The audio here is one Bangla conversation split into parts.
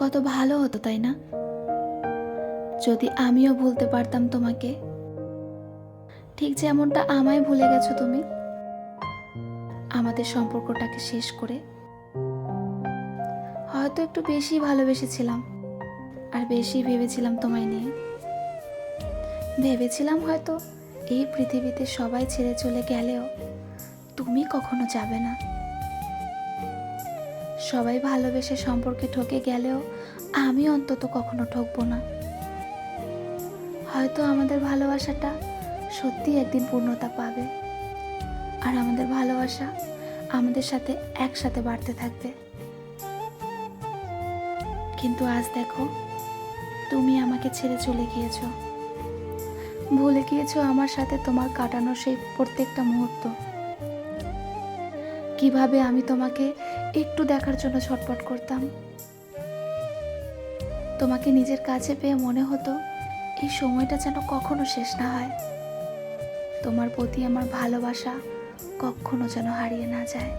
কত ভালো হতো, তাই না? যদি আমিও ভুলতে পারতাম তোমাকে, ঠিক যেমনটা আমায় ভুলে গেছো তুমি, আমাদের সম্পর্কটাকে শেষ করে হয়তো একটু বেশি ভালোবেসেছিলাম আর বেশি ভেবেছিলাম তোমায় নিয়ে। ভেবেছিলাম হয়তো এই পৃথিবীতে সবাই ছেড়ে চলে গেলেও তুমি কখনো যাবে না। সবাই ভালোবেসে সম্পর্কে ঠকে গেলেও আমি অন্তত কখনো ঠকবো না। হয়তো আমাদের ভালোবাসাটা সত্যি একদিন পূর্ণতা পাবে। আর আমাদের ভালোবাসা আমাদের সাথে একসাথে বাড়তে থাকবে। কিন্তু আজ দেখো, তুমি আমাকে ছেড়ে চলে গিয়েছো। ভুলে গিয়েছো আমার সাথে তোমার কাটানো সেই প্রত্যেকটা মুহূর্ত। কীভাবে আমি তোমাকে একটু দেখার জন্য ছটপট করতাম? তোমাকে নিজের কাছে পেয়ে মনে হতো এই সময়টা যেন কখনো শেষ না হয়। তোমার প্রতি আমার ভালোবাসা কখনো যেন হারিয়ে না যায়।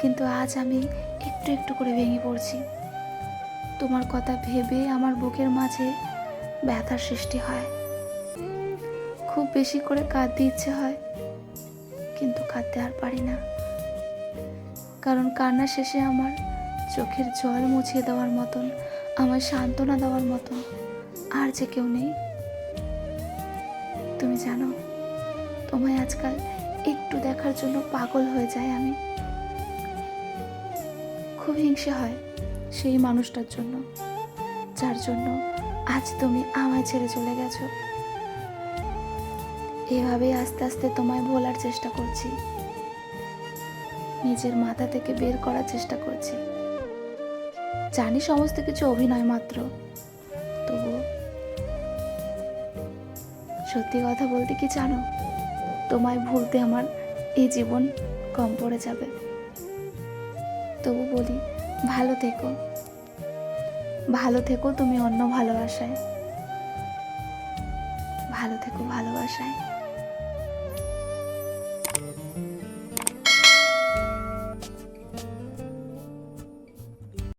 কিন্তু আজ আমি একটু একটু করে ভেঙে পড়ছি। তোমার কথা ভেবে আমার বুকের মাঝে ব্যথার সৃষ্টি হয়। খুব বেশি করে কাঁদতে ইচ্ছে হয়। কিন্তু কাঁদতে আর পারি না। কারণ কান্না শেষে আমার চোখের জল মুছিয়ে দেওয়ার মতন, আমার সান্ত্বনা দেওয়ার মতন আর যে কেউ নেই। তুমি জানো, তোমায় আজকাল একটু দেখার জন্য পাগল হয়ে যায় আমি। খুব হিংসে হয় সেই মানুষটার জন্য, যার জন্য আজ তুমি আমায় ছেড়ে চলে গেছো। এভাবেই আস্তে আস্তে তোমায় ভোলার চেষ্টা করছি। নিজের মাথা থেকে বের করার চেষ্টা করছি। জানি সমস্ত কিছু অভিনয় মাত্র, তবু সত্যি কথা বলতে কি জানো? তোমায় ভুলতে আমার এই জীবন কম পড়ে যাবে। তবু বলি, ভালো থেকো। ভালো থেকো তুমি অন্য ভালোবাসায়। ভালো থেকো ভালোবাসায়।